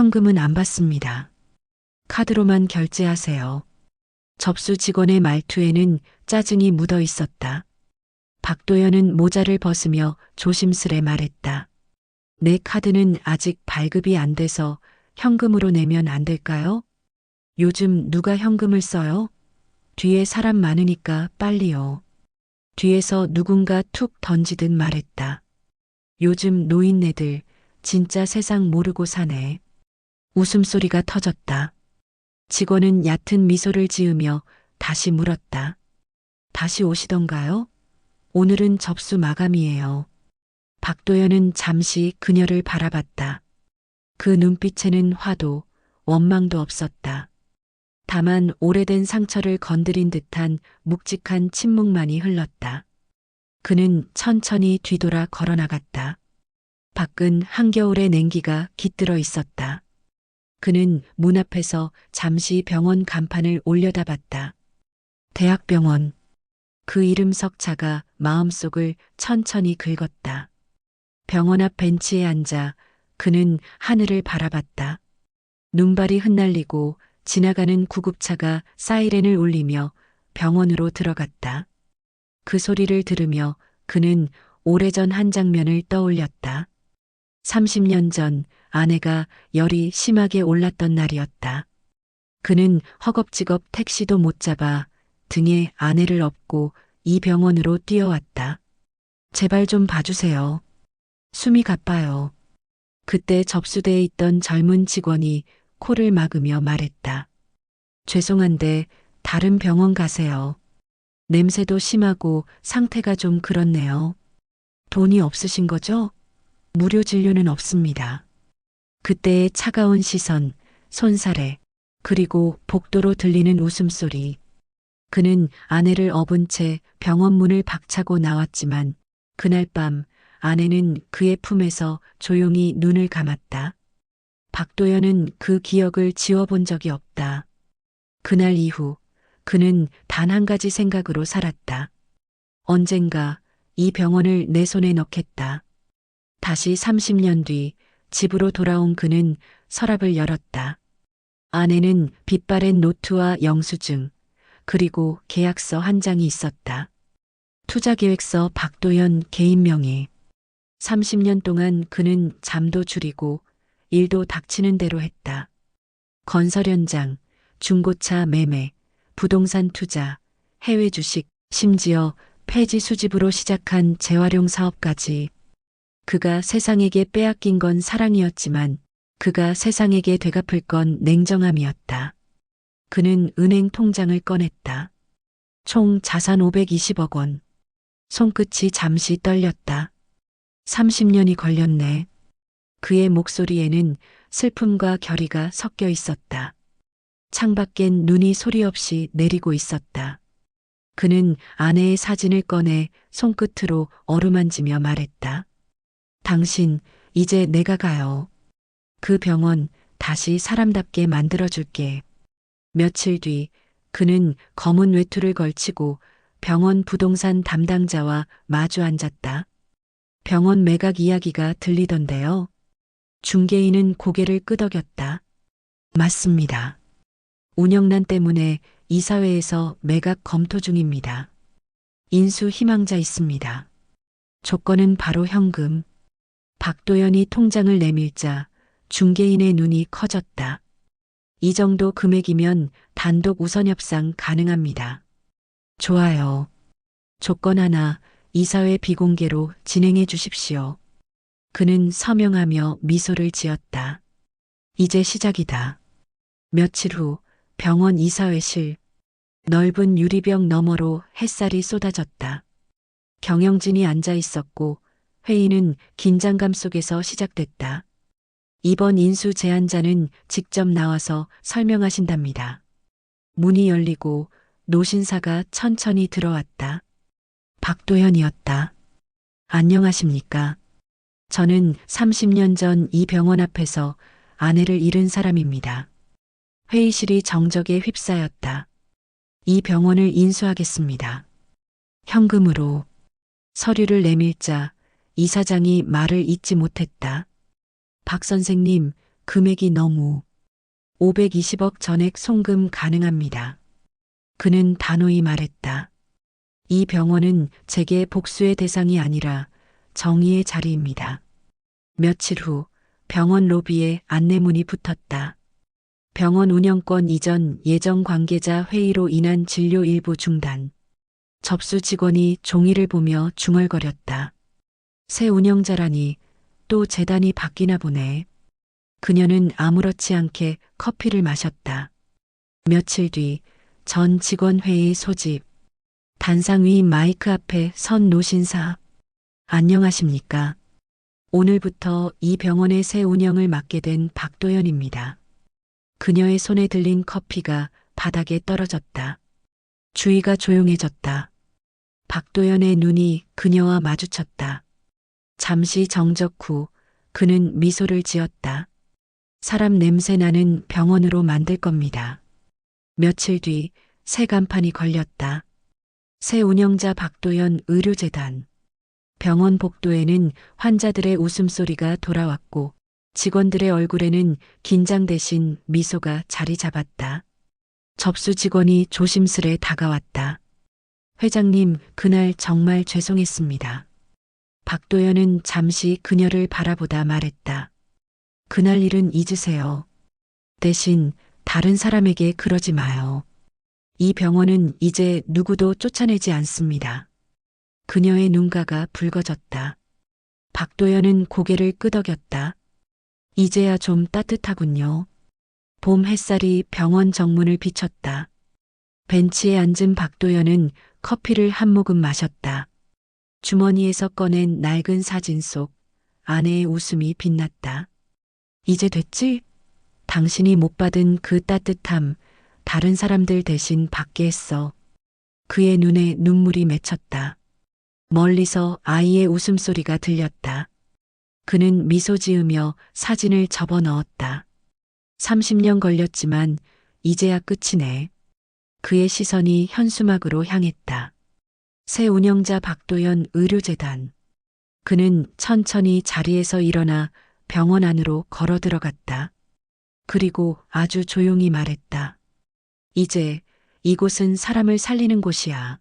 현금은 안 받습니다. 카드로만 결제하세요. 접수 직원의 말투에는 짜증이 묻어 있었다. 박도연은 모자를 벗으며 조심스레 말했다. 내 카드는 아직 발급이 안 돼서 현금으로 내면 안 될까요? 요즘 누가 현금을 써요? 뒤에 사람 많으니까 빨리요. 뒤에서 누군가 툭 던지듯 말했다. 요즘 노인네들 진짜 세상 모르고 사네. 웃음소리가 터졌다. 직원은 얕은 미소를 지으며 다시 물었다. 다시 오시던가요? 오늘은 접수 마감이에요. 박도연은 잠시 그녀를 바라봤다. 그 눈빛에는 화도, 원망도 없었다. 다만 오래된 상처를 건드린 듯한 묵직한 침묵만이 흘렀다. 그는 천천히 뒤돌아 걸어나갔다. 밖은 한겨울의 냉기가 깃들어 있었다. 그는 문 앞에서 잠시 병원 간판을 올려다봤다. 대학병원. 그 이름 석자가 마음속을 천천히 긁었다. 병원 앞 벤치에 앉아 그는 하늘을 바라봤다. 눈발이 흩날리고 지나가는 구급차가 사이렌을 울리며 병원으로 들어갔다. 그 소리를 들으며 그는 오래전 한 장면을 떠올렸다. 30년 전 아내가 열이 심하게 올랐던 날이었다. 그는 허겁지겁 택시도 못 잡아 등에 아내를 업고 이 병원으로 뛰어왔다. 제발 좀 봐주세요. 숨이 가빠요. 그때 접수대에 있던 젊은 직원이 코를 막으며 말했다. 죄송한데 다른 병원 가세요. 냄새도 심하고 상태가 좀 그렇네요. 돈이 없으신 거죠? 무료 진료는 없습니다. 그때의 차가운 시선, 손사래, 그리고 복도로 들리는 웃음소리. 그는 아내를 업은 채 병원 문을 박차고 나왔지만 그날 밤 아내는 그의 품에서 조용히 눈을 감았다. 박도연은 그 기억을 지워본 적이 없다. 그날 이후 그는 단 한 가지 생각으로 살았다. 언젠가 이 병원을 내 손에 넣겠다. 다시 30년 뒤 집으로 돌아온 그는 서랍을 열었다. 안에는 빛바랜 노트와 영수증, 그리고 계약서 한 장이 있었다. 투자계획서 박도연 개인 명의. 30년 동안 그는 잠도 줄이고 일도 닥치는 대로 했다. 건설 현장, 중고차 매매, 부동산 투자, 해외 주식, 심지어 폐지 수집으로 시작한 재활용 사업까지 그가 세상에게 빼앗긴 건 사랑이었지만 그가 세상에게 되갚을 건 냉정함이었다. 그는 은행 통장을 꺼냈다. 총 자산 520억 원. 손끝이 잠시 떨렸다. 30년이 걸렸네. 그의 목소리에는 슬픔과 결의가 섞여 있었다. 창밖엔 눈이 소리 없이 내리고 있었다. 그는 아내의 사진을 꺼내 손끝으로 어루만지며 말했다. 당신, 이제 내가 가요. 그 병원 다시 사람답게 만들어줄게. 며칠 뒤 그는 검은 외투를 걸치고 병원 부동산 담당자와 마주 앉았다. 병원 매각 이야기가 들리던데요. 중개인은 고개를 끄덕였다. 맞습니다. 운영난 때문에 이사회에서 매각 검토 중입니다. 인수 희망자 있습니다. 조건은 바로 현금. 박도연이 통장을 내밀자 중개인의 눈이 커졌다. 이 정도 금액이면 단독 우선 협상 가능합니다. 좋아요. 조건 하나 이사회 비공개로 진행해 주십시오. 그는 서명하며 미소를 지었다. 이제 시작이다. 며칠 후 병원 이사회실 넓은 유리병 너머로 햇살이 쏟아졌다. 경영진이 앉아 있었고 회의는 긴장감 속에서 시작됐다. 이번 인수 제안자는 직접 나와서 설명하신답니다. 문이 열리고 노신사가 천천히 들어왔다. 박도현이었다. 안녕하십니까. 저는 30년 전 이 병원 앞에서 아내를 잃은 사람입니다. 회의실이 정적에 휩싸였다. 이 병원을 인수하겠습니다. 현금으로 서류를 내밀자 이사장이 말을 잇지 못했다. 박 선생님, 금액이 너무 520억 전액 송금 가능합니다. 그는 단호히 말했다. 이 병원은 제게 복수의 대상이 아니라 정의의 자리입니다. 며칠 후 병원 로비에 안내문이 붙었다. 병원 운영권 이전 예정 관계자 회의로 인한 진료 일부 중단. 접수 직원이 종이를 보며 중얼거렸다. 새 운영자라니 또 재단이 바뀌나 보네. 그녀는 아무렇지 않게 커피를 마셨다. 며칠 뒤 전 직원 회의 소집. 단상 위 마이크 앞에 선 노신사. 안녕하십니까. 오늘부터 이 병원의 새 운영을 맡게 된 박도연입니다. 그녀의 손에 들린 커피가 바닥에 떨어졌다. 주위가 조용해졌다. 박도연의 눈이 그녀와 마주쳤다. 잠시 정적 후 그는 미소를 지었다. 사람 냄새 나는 병원으로 만들 겁니다. 며칠 뒤 새 간판이 걸렸다. 새 운영자 박도연 의료재단. 병원 복도에는 환자들의 웃음소리가 돌아왔고 직원들의 얼굴에는 긴장 대신 미소가 자리 잡았다. 접수 직원이 조심스레 다가왔다. 회장님, 그날 정말 죄송했습니다. 박도연은 잠시 그녀를 바라보다 말했다. 그날 일은 잊으세요. 대신 다른 사람에게 그러지 마요. 이 병원은 이제 누구도 쫓아내지 않습니다. 그녀의 눈가가 붉어졌다. 박도연은 고개를 끄덕였다. 이제야 좀 따뜻하군요. 봄 햇살이 병원 정문을 비쳤다. 벤치에 앉은 박도연은 커피를 한 모금 마셨다. 주머니에서 꺼낸 낡은 사진 속 아내의 웃음이 빛났다. 이제 됐지? 당신이 못 받은 그 따뜻함 다른 사람들 대신 받게 했어. 그의 눈에 눈물이 맺혔다. 멀리서 아이의 웃음소리가 들렸다. 그는 미소 지으며 사진을 접어 넣었다. 30년 걸렸지만 이제야 끝이네. 그의 시선이 현수막으로 향했다. 새 운영자 박도연 의료재단. 그는 천천히 자리에서 일어나 병원 안으로 걸어 들어갔다. 그리고 아주 조용히 말했다. 이제 이곳은 사람을 살리는 곳이야.